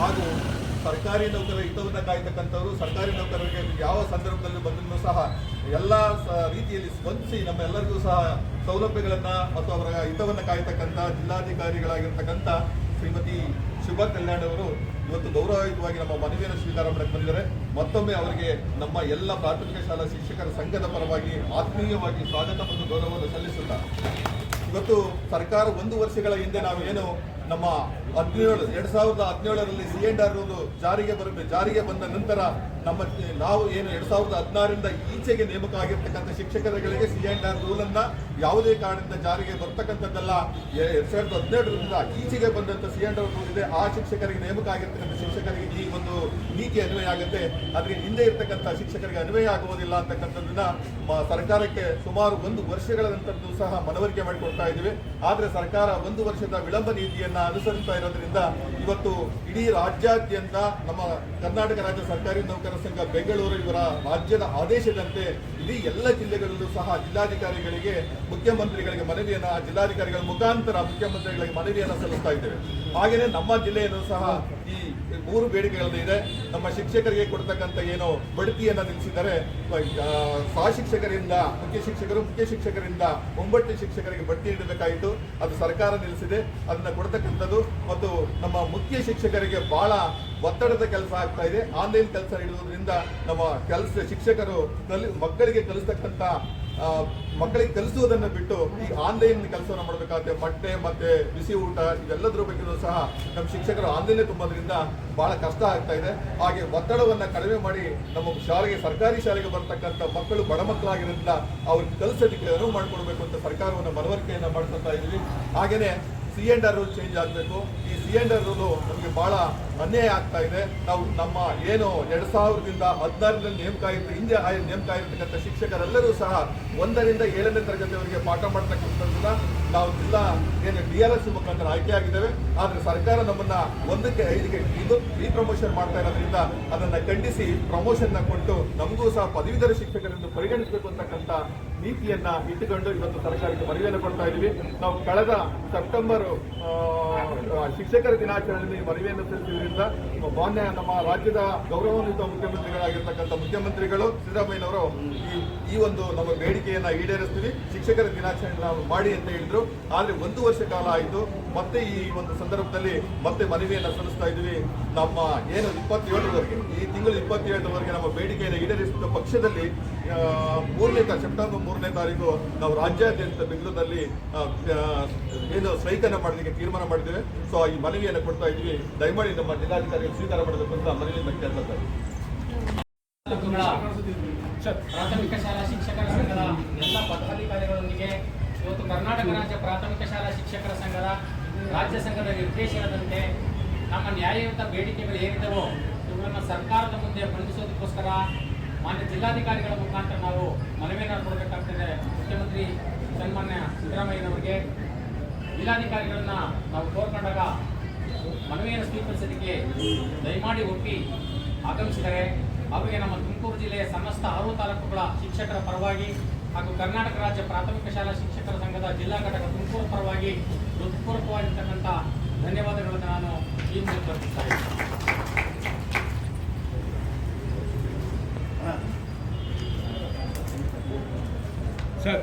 ಹಾಗೂ ಸರ್ಕಾರಿ ನೌಕರರ ಹಿತವನ್ನು ಕಾಯ್ತಕ್ಕಂಥವರು, ಸರ್ಕಾರಿ ನೌಕರರಿಗೆ ಯಾವ ಸಂದರ್ಭದಲ್ಲಿ ಬಂದರೂ ಸಹ ಎಲ್ಲ ರೀತಿಯಲ್ಲಿ ಸ್ಪಂದಿಸಿ ನಮ್ಮೆಲ್ಲರಿಗೂ ಸಹ ಸೌಲಭ್ಯಗಳನ್ನು ಮತ್ತು ಅವರ ಹಿತವನ್ನು ಕಾಯ್ತಕ್ಕಂಥ ಜಿಲ್ಲಾಧಿಕಾರಿಗಳಾಗಿರ್ತಕ್ಕಂಥ ಶ್ರೀಮತಿ ಶುಭ ಕಲ್ಯಾಣ್ ಅವರು ಇವತ್ತು ಗೌರವಯುತವಾಗಿ ನಮ್ಮ ಮನವಿಯನ್ನು ಸ್ವೀಕಾರ ಮಾಡಕ್ಕೆ ಬಂದಿದ್ದಾರೆ. ಮತ್ತೊಮ್ಮೆ ಅವರಿಗೆ ನಮ್ಮ ಎಲ್ಲ ಪ್ರಾಥಮಿಕ ಶಾಲಾ ಶಿಕ್ಷಕರ ಸಂಘದ ಪರವಾಗಿ ಆತ್ಮೀಯವಾಗಿ ಸ್ವಾಗತ ಮತ್ತು ಗೌರವವನ್ನು ಸಲ್ಲಿಸುತ್ತಾ, ಇವತ್ತು ಸರ್ಕಾರ ಒಂದು ವರ್ಷಗಳ ಹಿಂದೆ ನಾವು ಏನು ನಮ್ಮ ಹದಿನೇಳು, ಎರಡ್ ಸಾವಿರದ ಹದಿನೇಳರಲ್ಲಿ ಸಿ ಎನ್ ಆರ್ ಜಾರಿಗೆ ಬರಬೇಕು ಜಾರಿಗೆ ಬಂದ ನಂತರ ನಮ್ಮ, ನಾವು ಏನು ಎರಡ್ ಸಾವಿರದ ಹದಿನಾರರಿಂದ ಈಚೆಗೆ ನೇಮಕ ಆಗಿರ್ತಕ್ಕಂಥ ಶಿಕ್ಷಕರುಗಳಿಗೆ ಸಿ ಎನ್ ಆರ್ ಯಾವುದೇ ಕಾರಣದಿಂದ ಜಾರಿಗೆ ಬರ್ತಕ್ಕಂಥದ್ದಲ್ಲ ಎರಡ್ ಸಾವಿರದ ಹದಿನೇಳರಿಂದ ಈಚೆಗೆ ಬಂದಂತ ಸಿ ಎನ್ ಆರ್ ರೂಲ್ ಇದೆ. ಆ ಶಿಕ್ಷಕರಿಗೆ ನೇಮಕ ಆಗಿರ್ತಕ್ಕಂಥ ಶಿಕ್ಷಕರಿಗೆ ಈ ಒಂದು ನೀತಿ ಅನ್ವಯ ಆಗುತ್ತೆ. ಆದ್ರೆ ಹಿಂದೆ ಇರ್ತಕ್ಕಂಥ ಶಿಕ್ಷಕರಿಗೆ ಅನ್ವಯ ಆಗುವುದಿಲ್ಲ ಅಂತಕ್ಕಂಥದ್ದನ್ನ ಸರ್ಕಾರಕ್ಕೆ ಸುಮಾರು ಒಂದು ವರ್ಷಗಳ ನಂತರದ್ದು ಸಹ ಮನವರಿಕೆ ಮಾಡಿಕೊಡ್ತಾ ಇದ್ದೀವಿ. ಆದ್ರೆ ಸರ್ಕಾರ ಒಂದು ವರ್ಷದ ವಿಳಂಬ ನೀತಿಯನ್ನ ಅನುಸರಿಸ್ತಾ ಇರೋದ್ರಿಂದ ಇವತ್ತು ಇಡೀ ರಾಜ್ಯಾದ್ಯಂತ ನಮ್ಮ ಕರ್ನಾಟಕ ರಾಜ್ಯ ಸರ್ಕಾರಿ ನೌಕರರ ಸಂಘ ಬೆಂಗಳೂರು ಇವರ ರಾಜ್ಯದ ಆದೇಶದಂತೆ ಇಡೀ ಎಲ್ಲ ಜಿಲ್ಲೆಗಳಲ್ಲೂ ಸಹ ಜಿಲ್ಲಾಧಿಕಾರಿಗಳಿಗೆ, ಮುಖ್ಯಮಂತ್ರಿಗಳಿಗೆ ಮನವಿಯನ್ನ, ಜಿಲ್ಲಾಧಿಕಾರಿಗಳ ಮುಖಾಂತರ ಮುಖ್ಯಮಂತ್ರಿಗಳಿಗೆ ಮನವಿಯನ್ನು ಸಲ್ಲಿಸ್ತಾ ಇದ್ದೇವೆ. ಹಾಗೆಯೇ ನಮ್ಮ ಜಿಲ್ಲೆಯನ್ನು ಸಹ ಈ ಮೂರು ಬೇಡಿಕೆಗಳಿದೆ ನಮ್ಮ ಶಿಕ್ಷಕರಿಗೆ ಕೊಡ್ತಕ್ಕಂಥ ಏನು ಬಡ್ತಿಯನ್ನು ನಿಲ್ಲಿಸಿದರೆ ಸಹ ಶಿಕ್ಷಕರಿಂದ, ಮುಖ್ಯ ಶಿಕ್ಷಕರು ಮುಖ್ಯ ಶಿಕ್ಷಕರಿಂದ ಒಂಬತ್ತು ಶಿಕ್ಷಕರಿಗೆ ಬಡ್ತಿ ನೀಡಬೇಕಾಯಿತು. ಅದು ಸರ್ಕಾರ ನಿಲ್ಲಿಸಿದೆ. ಅದನ್ನ ಕೊಡ್ತಕ್ಕಂಥದ್ದು ಮತ್ತು ನಮ್ಮ ಮುಖ್ಯ ಶಿಕ್ಷಕರಿಗೆ ಬಹಳ ಒತ್ತಡದ ಕೆಲಸ ಆಗ್ತಾ ಇದೆ. ಆನ್ಲೈನ್ ಕೆಲಸ ಇಡುವುದರಿಂದ ನಮ್ಮ ಕೆಲಸ ಶಿಕ್ಷಕರು ಕಲಿ, ಮಕ್ಕಳಿಗೆ ಕಲಿಸ್ತಕ್ಕಂಥ ಮಕ್ಕಳಿಗೆ ಕಲಿಸುವುದನ್ನು ಬಿಟ್ಟು ಈ ಆನ್ಲೈನ್ ಕೆಲಸವನ್ನು ಮಾಡಬೇಕಾಗುತ್ತೆ ಮೊಟ್ಟೆ ಮತ್ತೆ ಬಿಸಿ ಊಟ ಇವೆಲ್ಲದರ ಬಗ್ಗೆಯೂ ಸಹ ನಮ್ಮ ಶಿಕ್ಷಕರು ಆನ್ಲೈನ್ ತುಂಬೋದ್ರಿಂದ ಬಹಳ ಕಷ್ಟ ಆಗ್ತಾ ಇದೆ. ಹಾಗೆ ಒತ್ತಡವನ್ನು ಕಡಿಮೆ ಮಾಡಿ ನಮ್ಮ ಶಾಲೆಗೆ, ಸರ್ಕಾರಿ ಶಾಲೆಗೆ ಬರ್ತಕ್ಕಂಥ ಮಕ್ಕಳು ಬಡ ಮಕ್ಕಳಾಗಿರೋದ್ರಿಂದ ಅವ್ರಿಗೆ ಕಲಿಸೋದಕ್ಕೆ ಅನುವು ಮಾಡಿಕೊಡ್ಬೇಕು ಅಂತ ಸರ್ಕಾರವನ್ನು ಮನವರಿಕೆಯನ್ನು ಮಾಡ್ಕೊತಾ ಇದ್ದೀವಿ. ಹಾಗೇನೆ C and R rule change ಆಗಬೇಕು. ಈ ಸಿ ಎಂಡ್ ಅನ್ನೋದು ನಮಗೆ ಬಹಳ ಅನ್ಯಾಯ ಆಗ್ತಾ ಇದೆ. ನಾವು ನಮ್ಮ ಏನು ಎರಡು ಸಾವಿರದಿಂದ ಹದಿನಾರರಲ್ಲಿ ನೇಮಕ ಆಗಿತ್ತು ಹಿಂದೆ ನೇಮಕ ಆಗಿರ್ತಕ್ಕಂಥ ಶಿಕ್ಷಕರೆಲ್ಲರೂ ಸಹ ಒಂದರಿಂದ ಏಳನೇ ತರಗತಿಯವರಿಗೆ ಪಾಠ ಮಾಡ್ತಕ್ಕಂಥದ್ದನ್ನ ನಾವು ಜಿಲ್ಲಾ ಏನು ಡಿ ಎಲ್ ಎಸ್ ಮುಖಾಂತರ ಆಯ್ಕೆ ಆಗಿದ್ದೇವೆ. ಆದ್ರೆ ಸರ್ಕಾರ ನಮ್ಮನ್ನ ಒಂದಕ್ಕೆ ಐದಕ್ಕೆ ಇದು ರೀಪ್ರಮೋಷನ್ ಮಾಡ್ತಾ ಇರೋದ್ರಿಂದ ಅದನ್ನ ಖಂಡಿಸಿ ಪ್ರಮೋಷನ್ ಕೊಟ್ಟು ನಮಗೂ ಸಹ ಪದವೀಧರ ಶಿಕ್ಷಕರೆಂದು ಪರಿಗಣಿಸಬೇಕು ಅಂತಕ್ಕಂಥ ನೀತಿಯನ್ನ ಇಟ್ಟುಕೊಂಡು ಇವತ್ತು ಸರ್ಕಾರಕ್ಕೆ ಮನವಿಯನ್ನು ಕೊಡ್ತಾ ಇದ್ದೀವಿ ನಾವು ಕಳೆದ ಸೆಪ್ಟೆಂಬರ್ ಶಿಕ್ಷಕರ ದಿನಾಚರಣೆಯಲ್ಲಿ ಮನವಿಯನ್ನು ಸಲ್ಲಿಸಿದ್ರಿಂದ ಮಾನ್ಯ ನಮ್ಮ ರಾಜ್ಯದ ಗೌರವಾನ್ವಿತ ಮುಖ್ಯಮಂತ್ರಿಗಳಾಗಿರ್ತಕ್ಕಂಥ ಮುಖ್ಯಮಂತ್ರಿಗಳು ಸಿದ್ದರಾಮಯ್ಯನವರು ಈ ಈ ಒಂದು ನಮ್ಮ ಬೇಡಿಕೆಯನ್ನ ಈಡೇರಿಸ್ತೀವಿ. ಶಿಕ್ಷಕರ ದಿನಾಚರಣೆ ನಾವು ಮಾಡಿ ಅಂತ ಹೇಳಿದ್ರು. ಆದ್ರೆ ಒಂದು ವರ್ಷ ಕಾಲ ಆಯಿತು. ಮತ್ತೆ ಈ ಒಂದು ಸಂದರ್ಭದಲ್ಲಿ ಮತ್ತೆ ಮನವಿಯನ್ನ ಸಲ್ಲಿಸ್ತಾ ಇದ್ವಿ. ನಮ್ಮ ಏನು ಇಪ್ಪತ್ತೇಳರವರೆಗೆ, ಈ ತಿಂಗಳು ಇಪ್ಪತ್ತೇಳರವರೆಗೆ ನಮ್ಮ ಬೇಡಿಕೆಯನ್ನು ಈಡೇರಿಸಿದ ಪಕ್ಷದಲ್ಲಿ ಮೂರನೇ ತಾರೀಕು ಸೆಪ್ಟೆಂಬರ್ ಮೂರನೇ ತಾರೀಕು ನಾವು ರಾಜ್ಯಾದ್ಯಂತ ಬೆಂಗಳೂರಿನಲ್ಲಿ ಏನು ಸ್ಟ್ರೈಕ್ ಅನ್ನ ಮಾಡಲಿಕ್ಕೆ ತೀರ್ಮಾನ ಮಾಡಿದ್ದೇವೆ. ಸೊ ಈ ಮನವಿಯನ್ನು ಕೊಡ್ತಾ ಇದ್ವಿ ದಯಮಾಡಿ ನಮ್ಮ ಜಿಲ್ಲಾಧಿಕಾರಿಗಳು ಸ್ವೀಕಾರ ಮಾಡಬೇಕು ಅಂತ ಕೇಳ್ತಾ ಇದ್ದಾರೆ ಪ್ರಾಥಮಿಕ ಶಾಲಾ ಶಿಕ್ಷಕರ ಸಂಘದ ಎಲ್ಲ ಪದಾಧಿಕಾರಿಗಳೊಂದಿಗೆ ಇವತ್ತು ಕರ್ನಾಟಕ ರಾಜ್ಯ ಪ್ರಾಥಮಿಕ ಶಾಲಾ ಶಿಕ್ಷಕರ ಸಂಘದ ರಾಜ್ಯ ಸಂಘದ ನಿರ್ದೇಶನದಂತೆ ನಮ್ಮ ನ್ಯಾಯಯುತ ಬೇಡಿಕೆಗಳು ಏನಿದ್ದವೋ ಇವುಗಳನ್ನು ಸರ್ಕಾರದ ಮುಂದೆ ಮಂಡಿಸೋದಕ್ಕೋಸ್ಕರ ಮಾನ್ಯ ಜಿಲ್ಲಾಧಿಕಾರಿಗಳ ಮುಖಾಂತರ ನಾವು ಮನವಿಯನ್ನು ಕೊಡಬೇಕಾಗ್ತದೆ. ಮುಖ್ಯಮಂತ್ರಿ ಸನ್ಮಾನ್ಯ ಸಿದ್ದರಾಮಯ್ಯನವರಿಗೆ. ಜಿಲ್ಲಾಧಿಕಾರಿಗಳನ್ನ ನಾವು ಕೋರ್ಕೊಂಡಾಗ ಮನವಿಯನ್ನು ಸ್ವೀಕರಿಸೋದಕ್ಕೆ ದಯಮಾಡಿ ಒಪ್ಪಿ ಆಗಮಿಸಿದರೆ ಅವರಿಗೆ ನಮ್ಮ ತುಮಕೂರು ಜಿಲ್ಲೆಯ ಸಮಸ್ತ ಆರು ತಾಲೂಕುಗಳ ಶಿಕ್ಷಕರ ಪರವಾಗಿ ಹಾಗೂ ಕರ್ನಾಟಕ ರಾಜ್ಯ ಪ್ರಾಥಮಿಕ ಶಾಲಾ ಶಿಕ್ಷಕರ ಸಂಘದ ಜಿಲ್ಲಾ ಘಟಕ ತುಮಕೂರು ಪರವಾಗಿ ಹೃತ್ಪೂರ್ವಕವಾಗಿರ್ತಕ್ಕಂಥ ಧನ್ಯವಾದಗಳನ್ನು ನಾನು ಈ ಮೂಲಕ ಇದ್ದೀನಿ. ಸರ್